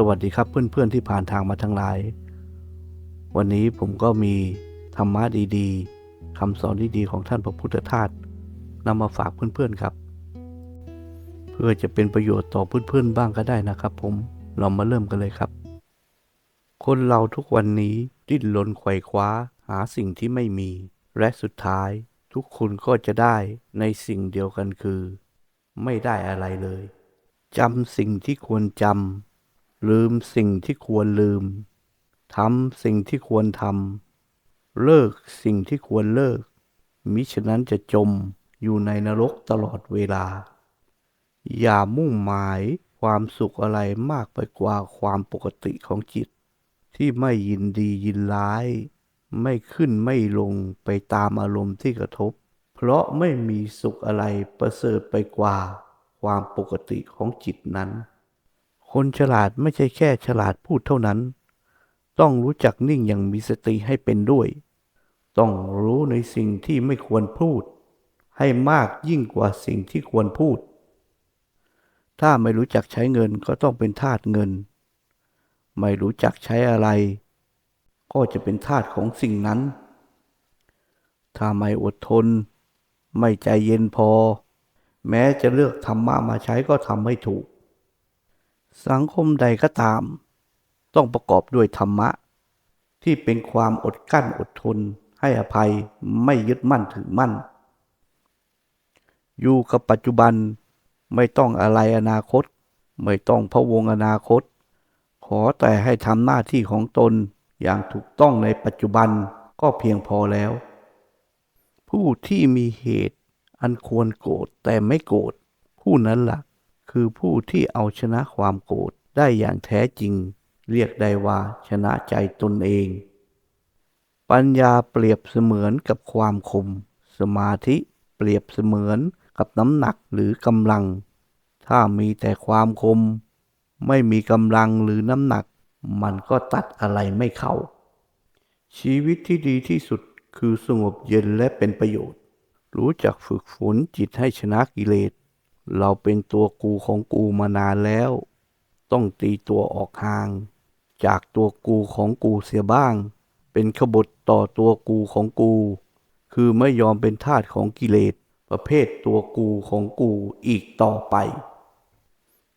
สวัสดีครับเพื่อนๆที่ผ่านทางมาทั้งหลาย วันนี้ผมก็มีธรรมะดีๆคำสอนดีๆของท่านพระพุทธทาสนำมาฝากเพื่อนๆครับ เพื่อจะเป็นประโยชน์ต่อเพื่อนๆบ้างก็ได้นะครับ ผมเรามาเริ่มกันเลยครับ คนเราทุกวันนี้ดิ้นรนไขว่คว้าหาสิ่งที่ไม่มี และสุดท้ายทุกคนก็จะได้ในสิ่งเดียวกันคือ ไม่ได้อะไรเลยจำสิ่งที่ควรจำ ลืมสิ่งที่ควรลืม ทำสิ่งที่ควรทำ เลิกสิ่งที่ควรเลิก มิฉะนั้นจะจมอยู่ในนรกตลอดเวลา อย่ามุ่งหมายความสุขอะไรมากไปกว่าความปกติของจิต ที่ไม่ยินดียินร้าย ไม่ขึ้นไม่ลงไปตามอารมณ์ที่กระทบ เพราะไม่มีสุขอะไรประเสริฐไปกว่าความปกติของจิตนั้น คนฉลาดไม่ใช่แค่ฉลาดพูดเท่านั้น ต้องรู้จักนิ่งอย่างมีสติให้เป็นด้วย ต้องรู้ในสิ่งที่ไม่ควรพูด ให้มากยิ่งกว่าสิ่งที่ควรพูด ถ้าไม่รู้จักใช้เงินก็ต้องเป็นทาสเงิน ไม่รู้จักใช้อะไร ก็จะเป็นทาสของสิ่งนั้น ถ้าไม่อดทน ไม่ใจเย็นพอ แม้จะเลือกธรรมะมาใช้ก็ทำไม่ถูก สังคมใดก็ตาม ต้องประกอบด้วยธรรมะ ที่เป็นความอดกั้นอดทน ให้อภัยไม่ยึดมั่นถือมั่น อยู่กับปัจจุบันไม่ต้องอะไรอนาคต ไม่ต้องพะวงอนาคต ขอแต่ให้ทำหน้าที่ของตนอย่างถูกต้องในปัจจุบันก็เพียงพอแล้ว ผู้ที่มีเหตุอันควรโกรธแต่ไม่โกรธผู้นั้นละ่ะ คือผู้ที่เอาชนะความโกรธได้อย่างแท้จริง เรียกได้ว่าชนะใจตนเอง ปัญญาเปรียบเสมือนกับความคม สมาธิเปรียบเสมือนกับน้ำหนักหรือกำลัง ถ้ามีแต่ความคม ไม่มีกำลังหรือน้ำหนัก มันก็ตัดอะไรไม่เข้า ชีวิตที่ดีที่สุดคือสงบเย็นและเป็นประโยชน์ รู้จักฝึกฝนจิตให้ชนะกิเลส เราเป็นตัวกูของกูมานานแล้ว ต้องตีตัวออกห่าง จากตัวกูของกูเสียบ้าง เป็นขบฏต่อตัวกูของกู คือไม่ยอมเป็นทาสของกิเลสประเภทตัวกูของกูอีกต่อไป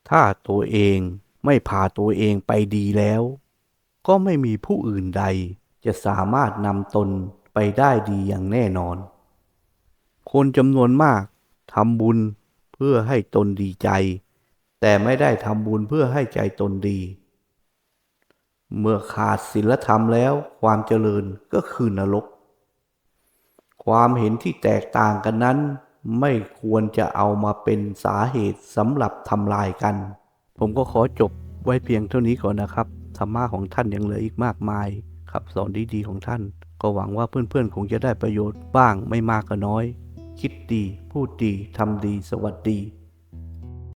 ถ้าตัวเองไม่พาตัวเองไปดีแล้ว ก็ไม่มีผู้อื่นใด จะสามารถนำตนไปได้ดีอย่างแน่นอน คนจำนวนมากทำบุญ พื่อให้ตนดีใจ แต่ไม่ได้ทำบุญเพื่อให้ใจตนดี เมื่อขาดศีลธรรมแล้วความเจริญก็คือนรก ความเห็นที่แตกต่างกันนั้น ไม่ควรจะเอามาเป็นสาเหตุสำหรับทำลายกัน ผมก็ขอจบไว้เพียงเท่านี้ก่อนนะครับธรรมะของท่านยังเหลืออีกมากมายคำสอนดีๆของท่าน ก็หวังว่าเพื่อนๆคงจะได้ประโยชน์บ้างไม่มากก็น้อย คิดดี พูดดี ทำดี สวัสดี